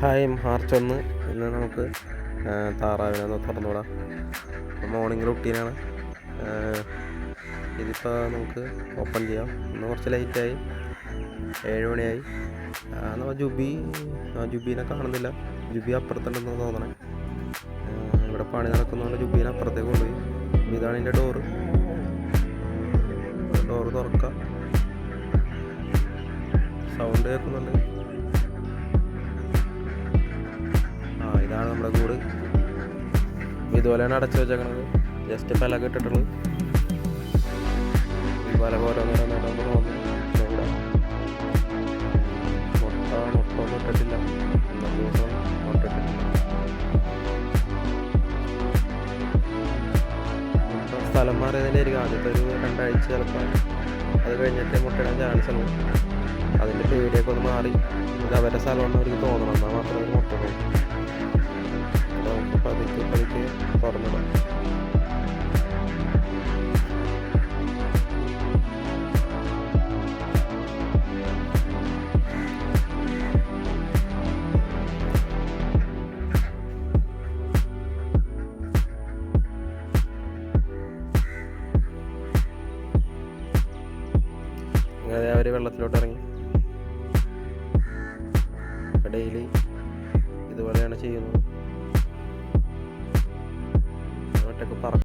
Hi March ഒന്ന് ഇന്ന് നമുക്ക് താറാവിനെ തുറന്നുവിടാം. മോർണിംഗ് റുട്ടീനാണ് ഇതിപ്പോൾ നമുക്ക് ഓപ്പൺ ചെയ്യാം. ഇന്ന് കുറച്ച് ലൈറ്റായി ഏഴ് മണിയായി. ആ, നമ്മൾ ജുബി ജുബീനെ കാണുന്നില്ല. ജുബി അപ്പുറത്തുണ്ടെന്ന് തോന്നണേ. ഇവിടെ പണി നടക്കുന്നതുകൊണ്ട് ജുബീനെ അപ്പുറത്തേക്ക് കൊണ്ടുപോയി. ഇതാണ് എന്റെ ഡോറ് ഡോറ് തുറക്കാം. സൗണ്ട് കേൾക്കുന്നുണ്ട്. കൂട്. ഇതുപോലെയാണ് അടച്ചു വെച്ചേക്കണത്. ജസ്റ്റ് പല കിട്ടിട്ടുള്ളത് ഈ പലക ഓരോന്നോരോന്നോരോന്ന് പോകുന്നു ഇവിടെ മുട്ട മുട്ട ഒന്നും ഇട്ടിട്ടില്ല. ഇന്നത്തെ ദിവസം ആദ്യത്തെ ഒരു രണ്ടാഴ്ച ചിലപ്പോൾ. അത് കഴിഞ്ഞിട്ട് മുട്ടയിടാൻ ചാൻസ് ഉണ്ട് അതിന്റെ പേടിയൊക്കെ ഒന്ന് മാറി. അവരുടെ സ്ഥലമാണെന്ന് അവർക്ക് തോന്നണം. എന്നാൽ മാത്രമേ മുട്ട പോകും അങ്ങനെ അവർ വെള്ളത്തിലോട്ട് ഇറങ്ങി. ഡെയിലി ഇതുപോലെയാണ് ചെയ്യുന്നത്. ഒറ്റയ്ക്ക് പറ